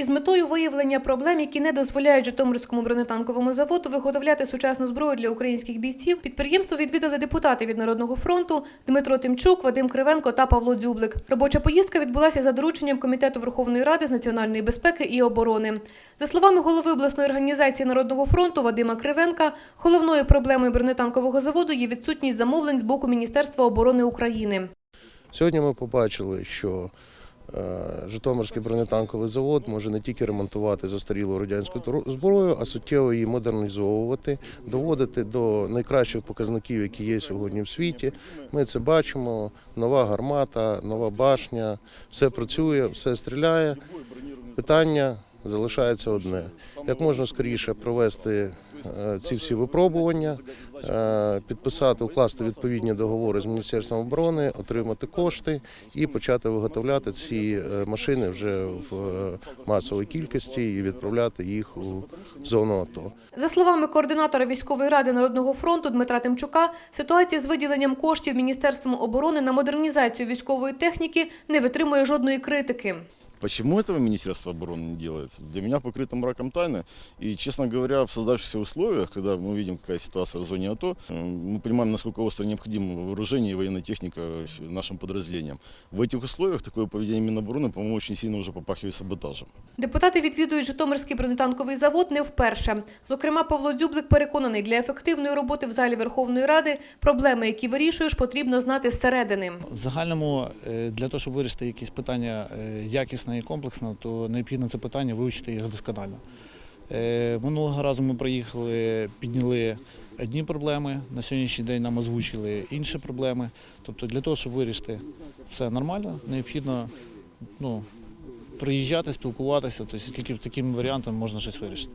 Із метою виявлення проблем, які не дозволяють Житомирському бронетанковому заводу виготовляти сучасну зброю для українських бійців, підприємство відвідали депутати від Народного фронту Дмитро Тимчук, Вадим Кривенко та Павло Дзюблик. Робоча поїздка відбулася за дорученням Комітету Верховної Ради з національної безпеки і оборони. За словами голови обласної організації Народного фронту Вадима Кривенка, головною проблемою бронетанкового заводу є відсутність замовлень з боку Міністерства оборони України. Сьогодні ми побачили, що Житомирський бронетанковий завод може не тільки ремонтувати застарілу радянську зброю, а суттєво її модернізовувати, доводити до найкращих показників, які є сьогодні в світі. Ми це бачимо. Нова гармата, нова башня, все працює, все стріляє. Питання залишається одне: як можна скоріше провести е, ці всі випробування, е, підписати, укласти відповідні договори з Міністерством оборони, отримати кошти і почати виготовляти ці е, машини вже в е, масовій кількості і відправляти їх у зону АТО. За словами координатора військової ради Народного фронту Дмитра Тимчука, ситуація з виділенням коштів Міністерством оборони на модернізацію військової техніки не витримує жодної критики. Почему этого Министерство обороны не делает? Для меня покрыто мраком тайны. И, честно говоря, в создавшихся условиях, когда мы видим, какая ситуация в зоне АТО, э, мы понимаем, насколько остро необходимо вооружение и военная техника нашим подразделениям. В этих условиях такое поведение Минобороны, по-моему, очень сильно уже попахивает саботажем. Депутати відвідують Житомирський бронетанковий завод не вперше. Зокрема, Павло Дзюблик переконаний, для ефективної роботи в залі Верховної Ради проблеми, які вирішуєш, потрібно знати зсередини. В загальному е, для того, щоб вирішити якісь питання е, якісно і комплексно, то необхідно це питання вивчити їх досконально. Е, Минулого разу ми приїхали, підняли одні проблеми, на сьогоднішній день нам озвучили інші проблеми. Тобто для того, щоб вирішити все нормально, необхідно ну, приїжджати, спілкуватися, тобто тільки таким варіантом можна щось вирішити.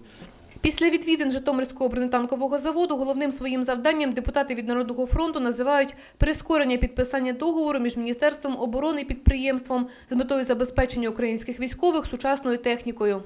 Після відвідин Житомирського бронетанкового заводу головним своїм завданням депутати від Народного фронту називають прискорення підписання договору між Міністерством оборони і підприємством з метою забезпечення українських військових сучасною технікою.